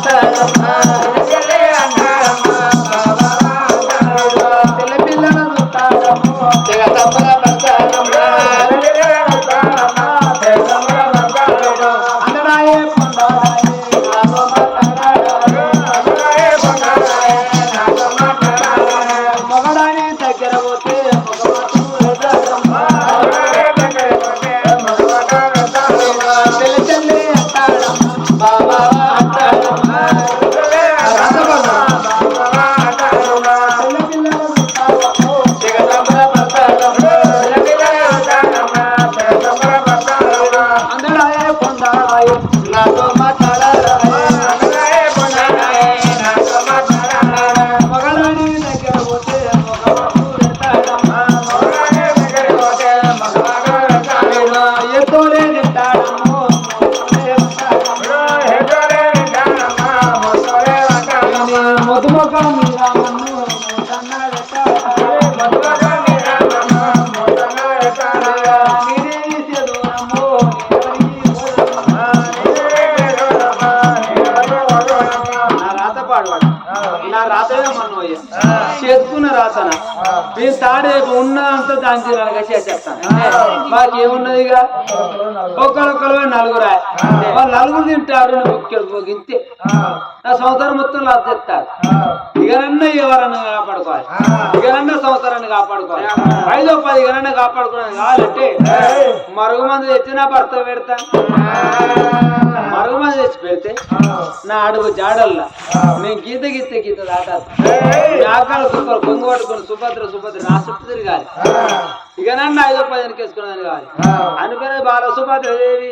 Mustafa మాకేమున్నదిగా ఒక్కరొక్కరు నలుగురా. వాళ్ళు నలుగురు తింటారు ఒక్కరు పోగింతే నా సంవత్సరం మొత్తం లాస్ తెస్తారు ఇకనన్నా ఎవరన్నా కాపాడుకోవాలి. ఇకనన్నా సంవత్సరాన్ని కాపాడుకోవాలి. ఐదో పది ఇకనన్నా కాపాడుకోవడానికి కావాలంటే మరుగు మంది తెచ్చినా భర్త పెడతా. మరుగు మంది తెచ్చి పెడితే నా అడుగు జాడల్లా. నేను గీత గీత గీత దాటాలి. ఆకాల సూపర్ కొంగు పట్టుకొని సుభద్ర సుభద్ర నా చుట్టూ తిరగాలి. ఇక నన్ను ఐదో పది వెనకేసుకున్నదని కావాలి. అనుకునే బాల సుభద్ర దేవి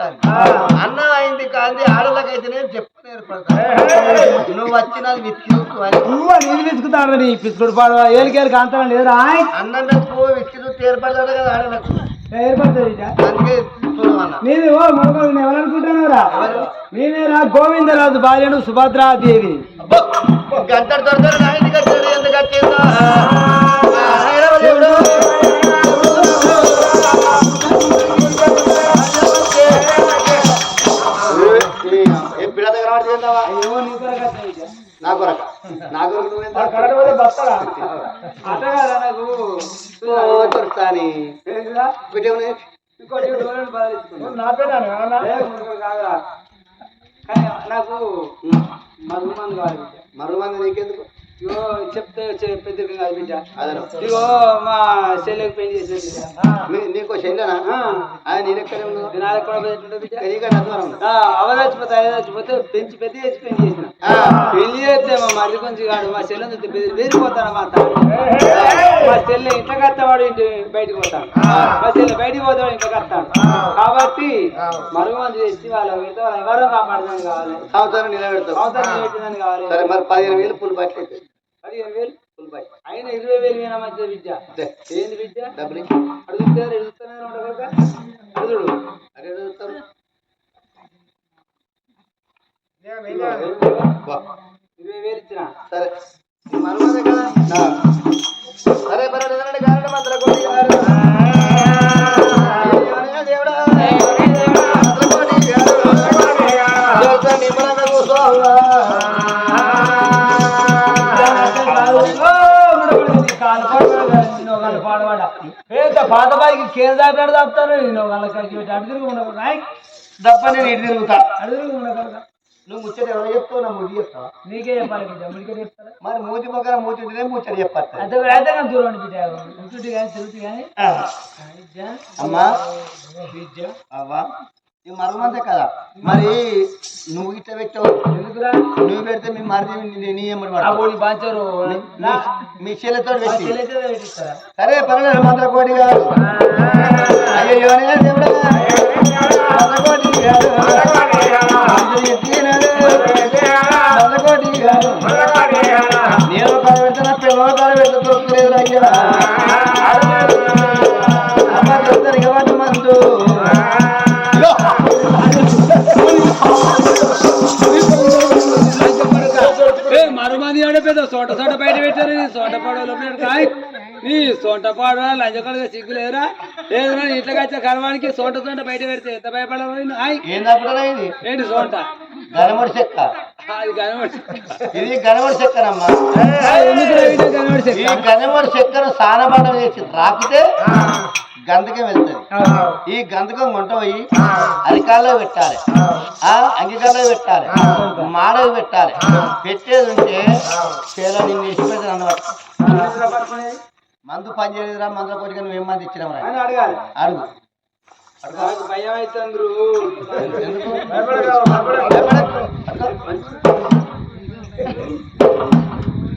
అంటాను అన్నం అయింది కాంది ఆడలకైతేనే చెప్పు నేర్పడతాను నువ్వు వచ్చినది నీళ్ళు పిసుకుతాడు నీ పిసుకుడు పాడు. ఏలికేలికి లేదురా అన్నం పెట్టుకో విత్తి చూస్తూ ఏర్పడతాడు కదా ఆడలకు ఏర్పడుతుంది. అందుకే నీది ఓ ఎవరనుకుంటున్నావురా నేనేరా గోవిందరాజు భార్యను సుభద్రాదేవి. ఇంటికి వచ్చాడు ఎందుకు వచ్చిందో నా కాదా నాకు దొరుకుతాని ఏంటిదా? పెట్టేమని ఇంకోటి డోలను బదిలించుకున్నా. నా పేరు ఏ, మునుగోడు కాదురా. కానీ నాకు మరుగు మంది కావాలి బిడ్డ. మరో మంది నీకెందుకు ఇగో చెప్తే పెద్దగా కాదు బిడ్డ. ఇగో మా చెల్లెకి పెళ్ళి నీ- నీకో చెల్లెనా? నేను ఎక్కడ ఉన్నావు? దినాలు ఎక్కడ పోయేటట్టు బిడ్డ? నీకంటే అర్థం ఆ, అవ చచ్చిపోతే అయ్య చచ్చిపోతే పెంచి పెద్ద చేసి పెళ్ళి చేసిన. పెళ్ళి చేస్తే మా మరిది కొంచెం కాడు మా చెల్లెని చూస్తే బెదిరి బెదిరిపోతాను మా మా చెల్లె ఇంట్లోకి వస్తావాడు ఇంటి బయటకు పోతాడు. మా చెల్లె బయటికి పోతాడు ఇంట్లోకి వస్తాడు కాబట్టి మరుగు మంది తెచ్చి వాళ్ళ వాళ్ళ ఎవరో కాపాడదాని కావాలి? సంవత్సరం నిలబెడతావు. అవసరం పెట్టిందని కావాలి. సరే మరి పదిహేను వేలు పుల్ బట్టి పదిహేను వేలు అయినా ఇరవై వేలు అయినా మంచిది విద్య. ఏంది విద్య? డబ్బులు. అడుగుతే ఎడుగుతూనే ఉండదు అడుగుడు అరే బా. ఇరవై వేలు ఇచ్చిన సరే. కదా. సరే. గారడు మంత్ర పాత బాయికి కేర్ దాటాడు తప్పుతాను నేను వాళ్ళకి అటు తిరిగి ఉండకూడదు. తప్ప నేను ఇటు తిరుగుతా. అటు తిరిగి ఉండకూడదు. నువ్వు ముచ్చట ఎవరు చెప్తావు? నా ముడి చెప్తావా? నీకే చెప్పాలి బిడ్డ ముడికే చెప్తారా? మరి మూతి మొక్కన మూతి ఉంటేనే ముచ్చట చెప్పాలి అయితే అయితే కానీ దూరం బిడ్డ ఇంటి కానీ తిరుగుతు కానీ అమ్మా. అవ్వా. ఈ మరమంతే కదా? మరి నువ్వు ఇట్లా పెట్టావు. ఎందుకురా నువ్వు పెడితే మీ మరిది నీ ఎమ్మడి ఆ పడతావు. ఊడి బాంచారు. మీ చెల్లెతో పెట్టి సరే పర్వాలేదు మంత్ర కోటి గారు అయ్యో దేవుడా. సొంట పాడవా లంచకొడగా సిగ్గులేదురా లేదురా ఇంట్లోకి వచ్చే కర్మానికి సోట సోట బయట పెడితే ఎంత ఏంటి సోంట? గనమడి చెక్క. అది కనబడి ఇది గనమడి చెక్కనమ్మా ఈ గనమడి చెక్కను సానబాటం చేసి రాకితే గంధకం వెళ్తుంది. ఈ గంధకం గుంట పోయి అరికాల్లో పెట్టాలి. ఆ అంగికాల్లో పెట్టాలి. మాడకు పెట్టాలి. పెట్టేది ఉంటే చేలో నిన్ను పెడతాను అన్నమాట. మందు పని చేయలేదురా మందుల కొద్దిగా నువ్వు ఏం మంది ఇచ్చినావు అడగాలి. అడుగు.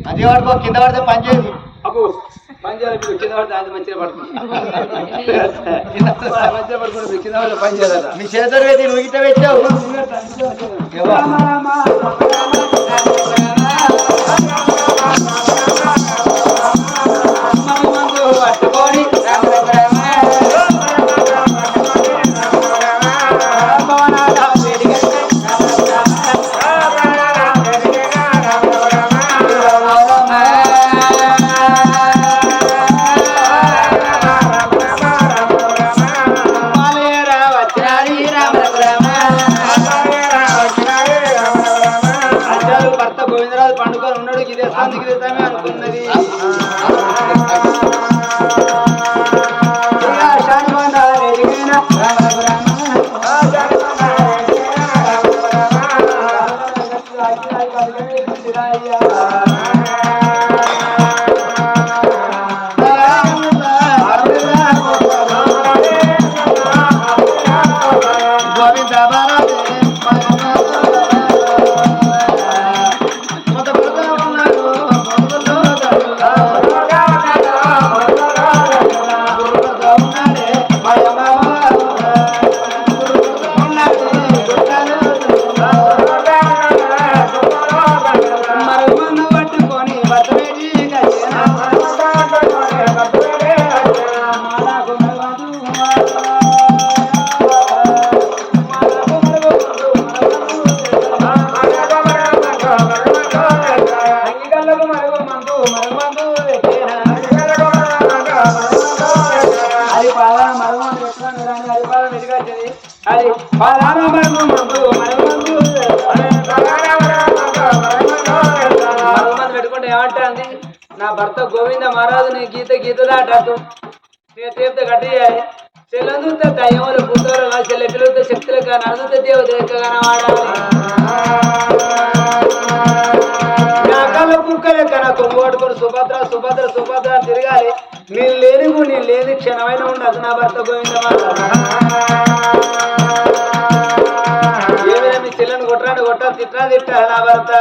భయం పడుకో కింద పడితే పని చేయదు. అబ్బు పని చేయాలి కింద పడితే అది మంచిగా పడుతుంది కింద పడితే పని చేయాలట మీ చేతులు పెట్టి నువ్వు గిట్ట పెట్టావు. గీత దాటద్దు నీ తీర్థ చెల్లందుతో దయ్యములు పుత్రులు పుత్రులుగా చెల్లె పిల్లలతో శక్తులుగా నడుదుత దేవతలుగా వాడాలి నాకాల కన కొమ్ము పట్టుకొని సుభద్ర సుభద్ర సుభద్ర అని తిరగాలి. నేను లేని గు- నేను లేని క్షణమైన ఉండదు నా భర్త గోవింద ఏమైనా మీ చెల్లెని కొట్టరాడు కొట్టాలి తిట్టా తిట్టా నా భర్త.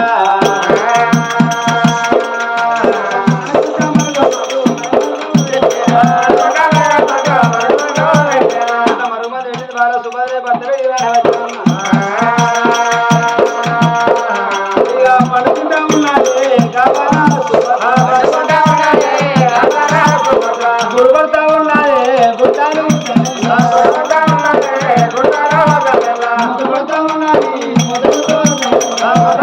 మొదలు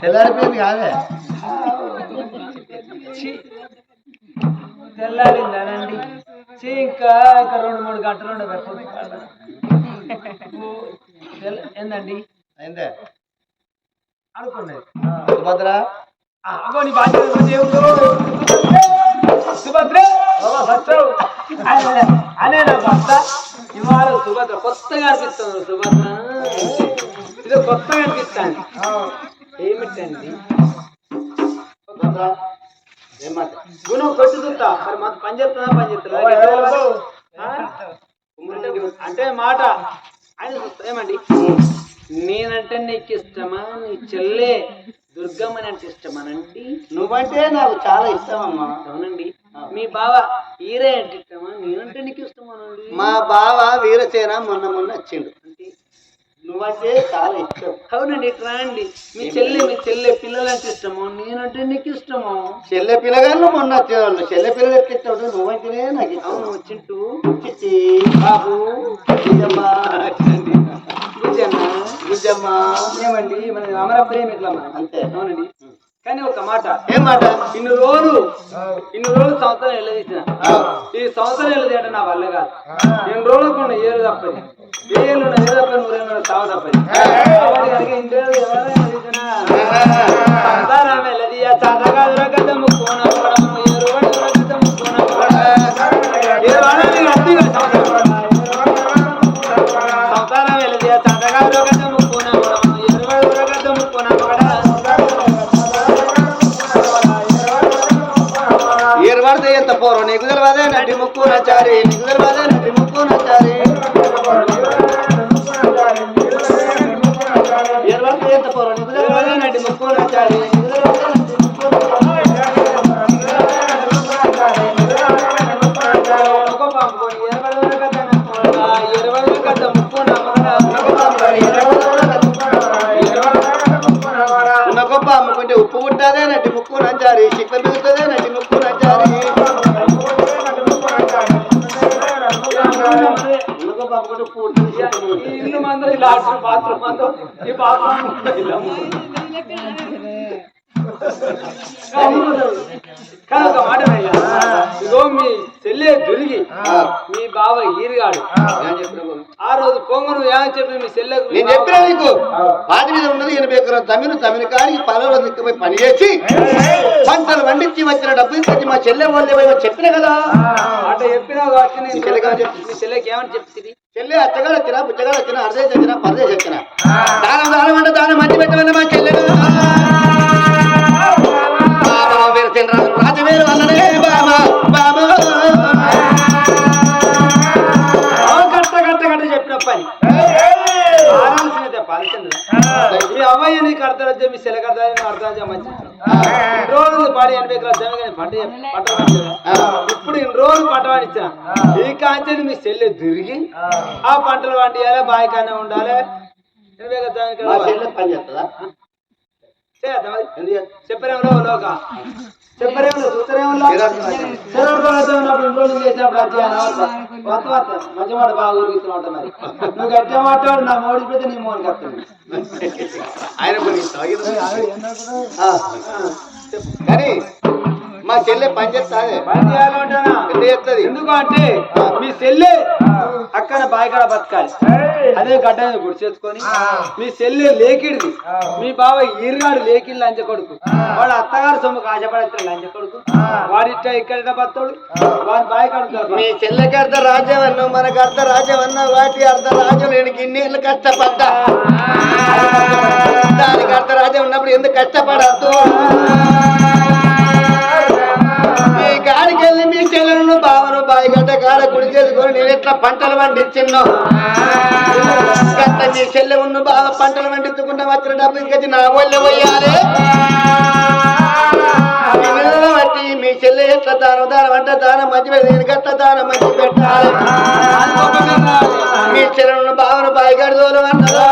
తెల్లారిపోయింది కాదే. తెల్లారిందానండి. ఇంకా ఇంకా రెండు మూడు గంటలు ఉండదు ఏందండి? అయిందే? అనుకున్నది సుభద్ర? ఆ, అగో నీ బాధ్యత సుభద్ర అనే నా భర్త ఇవాళ సుభద్ర కొత్తగా అనిపిస్తుంది సుభద్ర. ఇది కొత్తగా అనిపిస్తాను ఏమిటండి? కొట్టి చూస్తా మరి మాకు పని చేస్తుందా పని చేస్తుందా అంటే మాట. ఆయన ఏమండి? నేనంటే నీకు ఇష్టమా? నీ చెల్లె దుర్గమ్మని అంటే ఇష్టమానండి నువ్వంటే నాకు చాలా ఇష్టం అమ్మా అవునండి మీ బావ ఈరే అంటే ఇష్టమా? నేనంటే నీకు ఇష్టమానండి మా బావ వీరసేన మొన్న మొన్న వచ్చిండు. నువ్వంటే చాలా ఇష్టం. అవునండి ఇట్లా అండి మీ చెల్లె మీ చెల్లె పిల్లలంటే ఇష్టమో నేనంటే నీకు ఇష్టమో? చెల్లె పిల్లగాళ్ళు మొన్న వచ్చేవాళ్ళు. చెల్లె పిల్లలు ఎట్లా ఇష్టం నువ్వంటేనే నాకు అవును వచ్చింటూ చిచ్చి బాబు బుజ్జమ్మ. బుజ్జన్న బుజ్జమ్మ. ఏమండి? మన అమర ప్రేమికులం మనం. అంతే. అవునండి. కానీ ఒక మాట. ఏం మాట? ఇన్ని రోజులు ఇన్ని రోజులు సంవత్సరం వెళ్ళదీసిన ఈ సంవత్సరం వెళ్ళదీయట నా వల్ల కాదు. ఎన్ని రోజులకు ఉన్న ఏరు తప్పది? ఏళ్ళు ఏరు తప్పని ఊరేళ్ళు తావు తప్పది? ఇన్ని రోజులు ఎవరైనా వెళ్ళదీయ చదగాదుల గత ముక్కున ఉన్న గొప్ప అమ్ముకుంటే ఉప్పు పుట్టదే చిక్క ఈ మిగులుతుంది. ఇల్లు మందరం ఈ లాట్రూమ్ కానీ ఒక మాట అయ్యా ఇదో మీ చెల్లె దురిగి మీ బావ ఈరిగాడు? ఆ. రోజు పొంగును ఏం చెప్పి మీ చెల్లెకు నేను చెప్పినా నీకు? వాటి మీద ఉన్నది ఎనభై ఎకరం తమిళ తమిళ కాడికి పొలంలో దిక్కుపోయి పని చేసి పంటలు పండించి వచ్చిన డబ్బులు తెచ్చి మా చెల్లె వాళ్ళు ఏమో చెప్పిన కదా? అట్లా చెప్పినా కాబట్టి నేను మీ చెల్లెకి ఏమని ఏమని చెప్తుంది చెల్లె అచ్చగాడు వచ్చినా బుచ్చగాడు వచ్చినా అర్ధేసి వచ్చినా పరదేసి వచ్చినా. దానం దానం అంటే దానం మంచి పెట్టమని మా చెల్లె పాల్చింది ఈ అమ్మాయి నీకు అర్థం వచ్చే మీ సెలకు అర్థం అర్థం మంచి రోజు వాడు ఎనభై ఎకరాల జమీ కానీ పంట? ఇప్పుడు ఇన్ని రోజులు పంట పండించిన. ఈ కాంచెని మీ చెల్లె తిరిగి ఆ. పంటలు పండియాలి బాయికానే ఉండాలి. ఎనభై ఎకరాల జమీ మా పని చేస్తుందా? చెప్పరేమో లోక. చెప్పరేమో చూస్తారేమో ఉన్నప్పుడు ఇంట్లో నుంచి చేసినప్పుడు అది చేయను. కొత్త కొత్త మంచి మాట బాగా ఉంటా మరి నువ్వు గట్టిగా మాట్లాడు నా మోడీ పెడితే నీ మోడికి వస్తుంది ఆయన. కానీ మా చెల్లె పని చేస్తాదే. పని చేయాలంటానా ఎందుకు అంటే మీ చెల్లె అక్కన బాయికాడ బతకాలి. అదే గడ్డ మీద గుడి చేసుకొని మీ చెల్లె లేకిడిది. మీ బావ ఈరుగాడు లేకిడి లంచ కొడుకు. వాడు అత్తగారు సొమ్ము కాజపడతాడు లంచ కొడుకు. వాడిట్ట ఇక్కడ బతాడు వాడి బాయికాడు మీ చెల్లెకి అర్ధ రాజ్యం అన్నావు మనకు అర్ధ రాజ్యం అన్నావు వాటి అర్ధ రాజ్యం నేను ఇన్నేళ్ళు కష్టపడ్డా. దానికి అర్ధ రాజ్యం ఉన్నప్పుడు ఎందుకు కష్టపడద్దు? కాడికి వెళ్ళి మీ చెల్లెలను బావను బాయిగడ్డ కాడ గుడి చేసుకొని నేను ఎట్లా పంటలు పండించిన్నో? గట్ల మీ చెల్లె ఉన్న బావ పంటలు పండించుకుంటా వచ్చిన డబ్బు ఇంకొచ్చి నా ఒళ్ళే పోయాలి బట్టి మీ చెల్లె ఎట్లా దానం దానం అంటే దానం మంచి పెట్టి నేను గట్ల దానం మంచి పెట్టాలి. మీ చెల్లెలను బావను బాయిగాడి దూరం అన్నదా?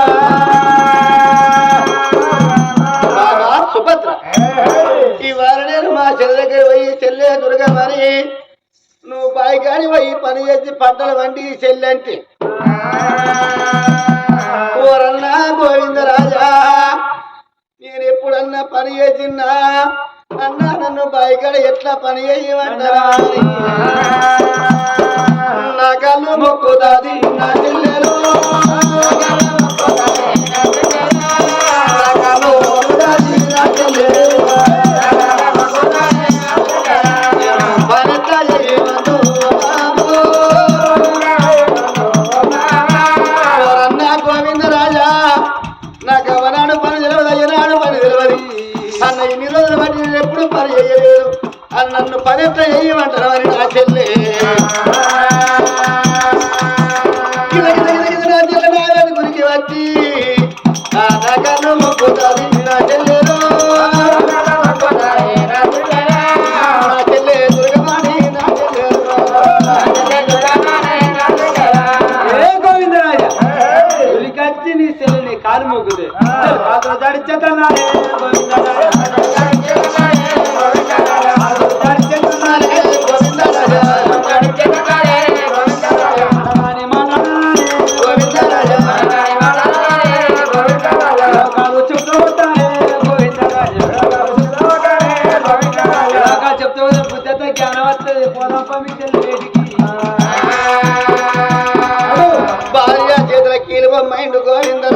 దుర్గా మరి నువ్వు బాయిగాడి పోయి పని చేసి పంటలు వంటి చెల్లంటే. ఊరన్నా ఓరన్నా గోవిందరాజా నేను ఎప్పుడన్నా పని చేసినా అన్నా నన్ను బాయికాడ ఎట్లా పని చేయమంటారా నా కళ్ళు మొక్కుతాది నా చెల్లెలు. నా కళ్ళు మొక్కుతాది నా చెల్లెలు. పని చేయలేదు నన్ను పని ఎట్లా చేయమంటారు అని నా చెల్లె?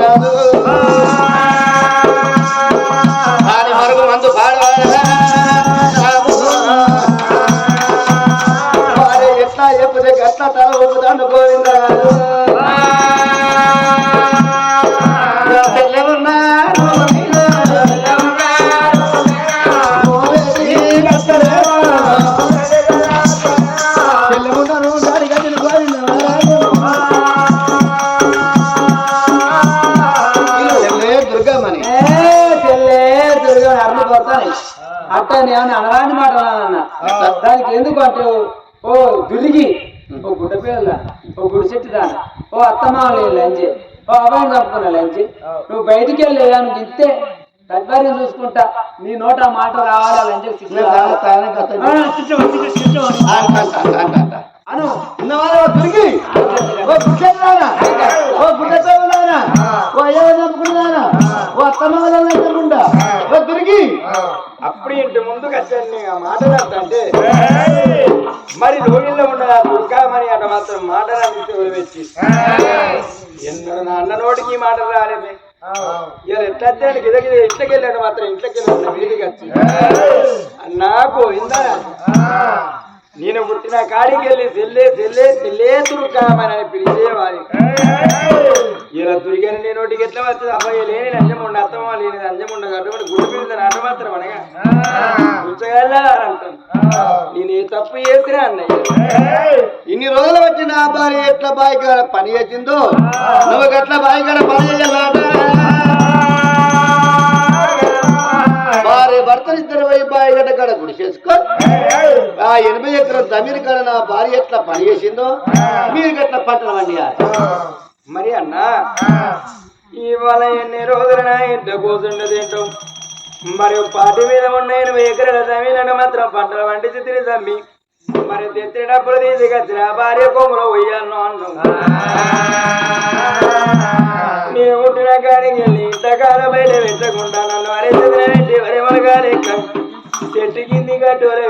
గోవిందరాజు దాని మరుగు మందు పాడవాడా ఎట్లా చెప్పుదే గట్ల తల ఊపుతాను గోవిందరాజు. పిల్లల ఓ గుడి చెట్టు దాన ఓ అత్తమామలు లంచి ఓ అబ్బాయిని చంపుకున్న లంచి నువ్వు బయటికి వెళ్ళి నువ్వు ఇంతే. తద్వారం చూసుకుంటా. నీ నోట మాట రావాలి? అంట అంట అను. ఉన్నవాళ్ళు తిరిగి. ఓ గుడ్డెన్నానా ఓ చంపుకున్నానా చంపుకుంటా ఓ తిరిగి. అప్పుడు ఇంటి ముందుకు వచ్చాను మాట్లాడుతుంటే మరి రోగిల్లో ఆ దుర్గా మరి అట మాత్రం మాట్లాడాలి వచ్చి ఎన్నో నా అన్న నోటికి మాటలు రాలేదే? ఇలా ఎట్లా వచ్చాను గిద గిద ఇంట్లోకి వెళ్ళాడు మాత్రం ఇంట్లోకి వెళ్ళాడు వీధికి వచ్చి. అన్నా పోయిందా నేను పుట్టిన కాడికి వెళ్ళి సెల్లే సెల్లే సెల్లే దుర్గామని పిలిచేవారి ఇలా దుర్గాని నేను ఒకటికి ఎట్లా వచ్చింది అబ్బాయి లేని నంజముండ అత్తమ్మ లేని నంజముండ కట్టుబడి గుడి పిలిచిన అన్న మాత్రం అనగా. ఉంచగల నేను ఏ తప్పు చేసినా అన్నయ్య. ఇన్ని రోజులు వచ్చి నా భార్య ఎట్లా బాయికాడ పని చేసిందో? నువ్వు గట్ల బాయికాడ పని చేయాలట భర్తలు ఇద్దరు పోయి బాయిగడ్డ కాడ గుడి చేసుకో ఆ ఎనభై ఎకరం జమీన్ కాడ నా భార్య ఎట్లా పని చేసిందో మీరు ఎట్లా పంటలు పండియాలి మరి అన్న ఇవాళ ఎన్ని రోజులైనా ఇంట్లో కూర్చుండదు ఏంటో? మరి పాటి మీద ఉన్న ఎనభై ఎకరాల జమీన్ మాత్రం పంటలు పండించి తిరిగి తమ్మి మరి తెచ్చిన డబ్బులు తీసుకొచ్చిన భార్య కొమ్ములో పోయాను అన్ను నేను పుట్టిన కాడికి వెళ్ళి ఇంతకాలం బయట పెంచకుండా నన్ను అరెంటి వరే మనగా లెక్క చెట్టు కింది కట్టు వరే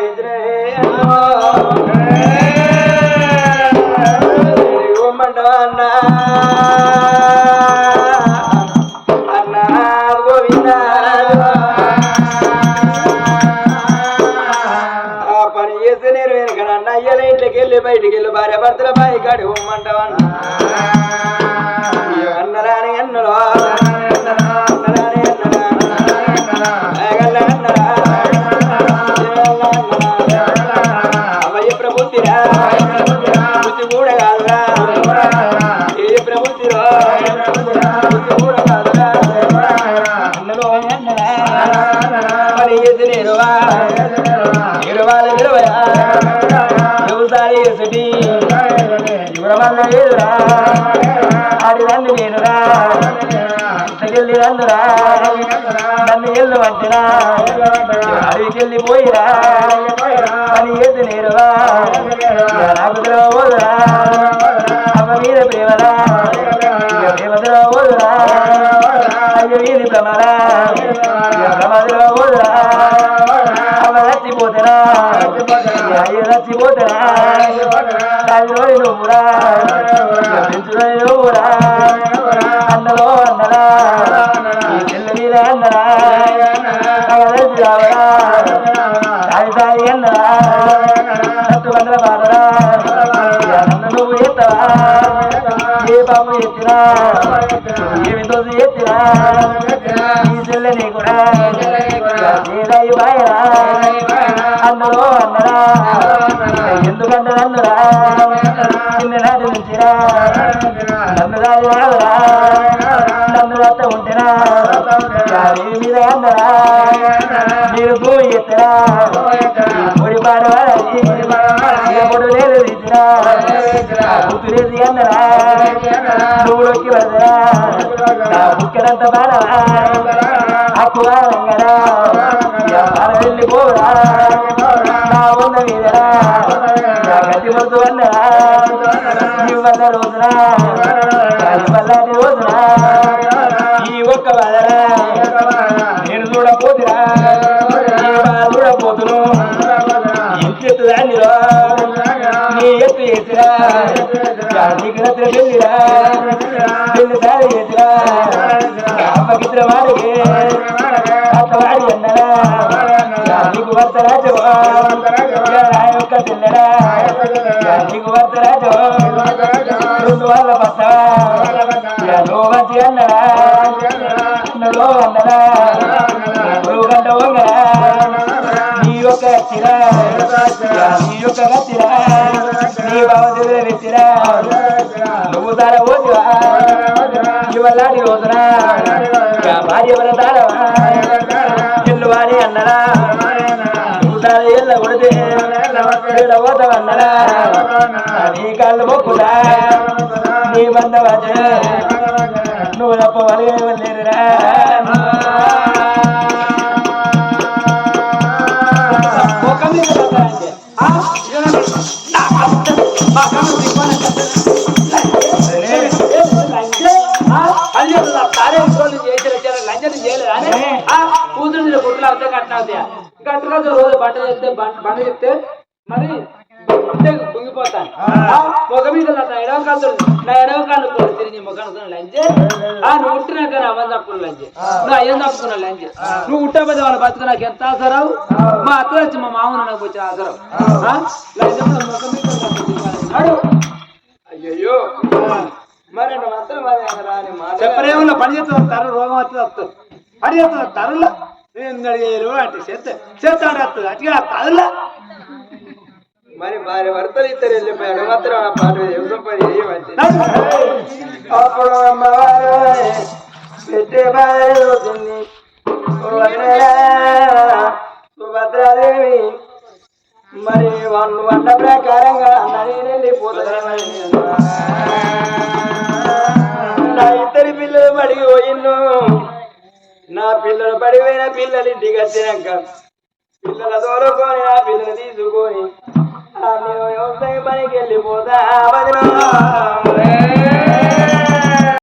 లేదురా ఆడి నన్ను నేనురా ఇంతకెళ్ళి నన్ను ఎల్లు వంటిరా అడవికి వెళ్ళిపోయిరా పని చేసి నేరువా నాకు పోదురా అమ్మ మీద ప్రేమరా ఇక ప్రేమలో పోదురా అయ్యో భ్రమరా పోదురా అమ్మ చచ్చిపోతారా అయ్యో తల్లి నువ్వురా పెంచులో అన్నలో అన్నరా ఈ అన్నరా రావరా అన్నరా ఏ పాపం ఎత్తినా ఏమి దోసి ఎత్తినా బాయరా. అందరూ. అన్నరా ఎందుకంటే నన్నురా చిన్ననాటి నుంచిరా. నన్ను రాదురా నన్ను రత్త ఉంటేనా. యారీ మీద అన్నరా మీరు భూమి ఎత్తరా ముడి ఎప్పుడు లేదు తీసిరా. గుర్తులేసి అన్నరా నువ్వు నొక్కి నా బుక్కడంత బాడవా అక్కువ రంగరా వెళ్ళిపోరా నా ఉన్న మీదరా నా గతి వద్దు అన్నరా ఈ ఈ ఒక్క వదరా నేను చూడపోతురా నీ ఎత్తు ఎత్తురా నీకు సారి ఎత్తురా అమ్మకిత్ర వాడికి అత్తవాడి అన్నరా నీకు భర్త రాజవా యొక్క పిల్లరా నీకు భర్త రాజవా వాళ్ళ భర్త నువ్వు మంచి అన్నరా నువ్వు అన్నరా నువ్వు నీ యొక్క చిరా నీ యొక్క ఇవల్లాడి భార్య వర తారవా అన్నరా. ఎల్ల కొడితే పోతావన్నరా నీ మొక్కుదా నీ నువ్వు తప్ప ఒక మీద అవుతాయా గట్టులో రోజు బట్ట చెప్తే బండ చెప్తే మరి కుంగిపోతాను మొగ మీద నా ఎడవ కాలు నా ఎడవ కాలు కూడా తిరిగి మొగను లంచే ఆ నువ్వు ఉట్టినాక నా అవ్వని తప్పుకున్న లంచే నువ్వు అయ్యని తప్పుకున్న లంచే నువ్వు వాళ్ళ బతుకు నాకు ఎంత ఆసరావు? మా అత్త వచ్చి మా మామూలు నాకు వచ్చే ఆసరావు. మొగ మీద. అయ్యయ్యో. మరి నువ్వు అసలు మరి అసలు రాని మాట చెప్పరేమన్నా పని చేస్తుంది? తరు రోగం వస్తుంది? వస్తుంది. పని చేస్తుంది? తరుల? నేను అడిగారు అంటే చేస్తే చేస్తాడు వస్తుంది అట్లా తరుల మరి భార్య భర్తలు ఇద్దరు వెళ్ళిపోయాడు మాత్రం ఆ పాట వ్యవసాయ పని చేయమంటే అప్పుడు అమ్మవారు పెట్టే భార్య అవుతుంది సుభద్రాదేవి దేవి మరి వాళ్ళు వంట ప్రకారంగా అన్న నేను వెళ్ళిపోతాను మరి నేను. నా ఇద్దరి పిల్లలు బడికి పోయిన్ను నా పిల్లలు పడిపోయిన పిల్లలు ఇంటికి వచ్చినాక పిల్లల తోలుకొని నా పిల్లలు తీసుకొని నేను వ్యవసాయ పనికి వెళ్ళిపోతా